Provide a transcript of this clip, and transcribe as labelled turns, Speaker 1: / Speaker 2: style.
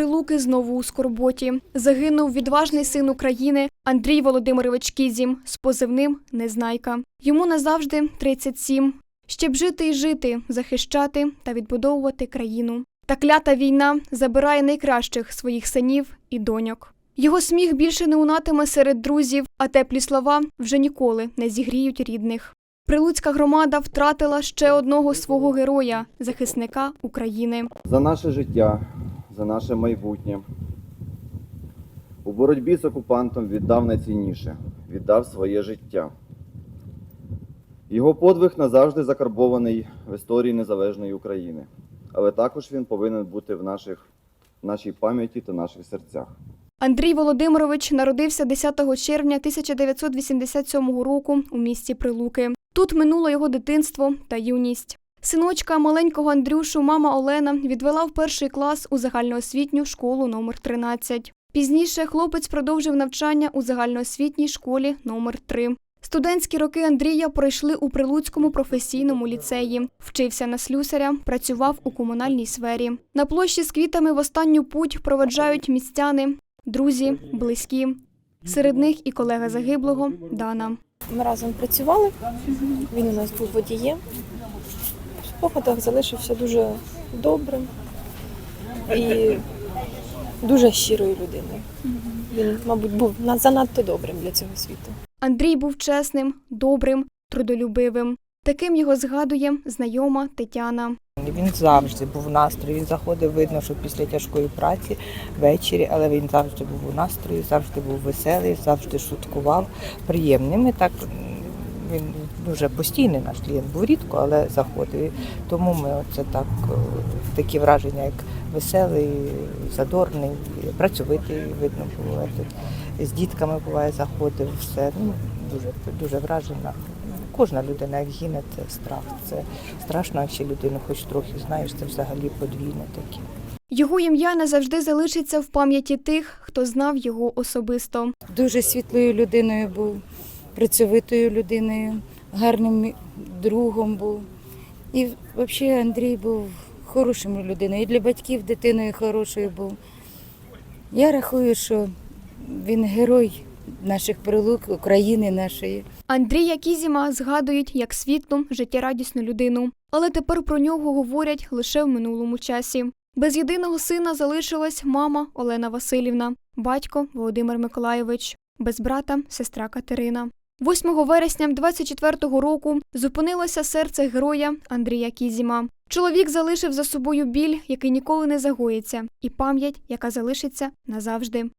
Speaker 1: Прилуки знову у скорботі. Загинув відважний син України Андрій Володимирович Кізім з позивним Незнайка. Йому назавжди 37. Ще б жити і жити, захищати та відбудовувати країну. Та клята війна забирає найкращих своїх синів і доньок. Його сміх більше не унатиме серед друзів, а теплі слова вже ніколи не зігріють рідних. Прилуцька громада втратила ще одного свого героя, захисника України.
Speaker 2: за наше життя, за наше майбутнє. У боротьбі з окупантом віддав найцінніше, віддав своє життя. Його подвиг назавжди закарбований в історії незалежної України, але також він повинен бути в наших, в нашій пам'яті та наших серцях.
Speaker 1: Андрій Володимирович народився 10 червня 1987 року у місті Прилуки. Тут минуло його дитинство та юність. Синочка маленького Андрюшу мама Олена відвела в перший клас у загальноосвітню школу номер 13. Пізніше хлопець продовжив навчання у загальноосвітній школі номер 3. Студентські роки Андрія пройшли у Прилуцькому професійному ліцеї. Вчився на слюсаря, працював у комунальній сфері. На площі з квітами в останню путь проведжають містяни, друзі, близькі. Серед них і колега загиблого Дана.
Speaker 3: Ми разом працювали. Він у нас був водієм. В спогадах залишився дуже добрим і дуже щирою людиною. Він, мабуть, був на- занадто добрим для цього світу.
Speaker 1: Андрій був чесним, добрим, трудолюбивим. Таким його згадує знайома Тетяна.
Speaker 4: Він завжди був в настрої. Він заходив, видно, що після тяжкої праці ввечері, але він завжди був у настрої, завжди був веселий, завжди шуткував, приємний. Ми так він дуже постійний наш клієнт був рідко, але заходив. Тому ми оце так е, такі враження, як веселий, задорний, працьовитий, видно було тут. З дітками буває заходив, все. Ну, дуже, дуже вражена. Кожна людина, як гине, це страх. Це страшно, якщо людину хоч трохи знаєш, це взагалі подвійне таке.
Speaker 1: Його ім'я назавжди залишиться в пам'яті тих, хто знав його особисто.
Speaker 5: дуже світлою людиною був, працьовитою людиною, гарним другом був. І взагалі Андрій був хорошою людиною. І для батьків дитиною хорошою був. Я рахую, що він герой наших прилук, України нашої.
Speaker 1: Андрія Кізіма згадують як світлу, життєрадісну людину, але тепер про нього говорять лише в минулому часі. Без єдиного сина залишилась мама Олена Васильівна, батько Володимир Миколайович, без брата сестра Катерина. 8 вересня 24-го року зупинилося серце героя Андрія Кізіма. Чоловік залишив за собою біль, який ніколи не загоїться, і пам'ять, яка залишиться назавжди.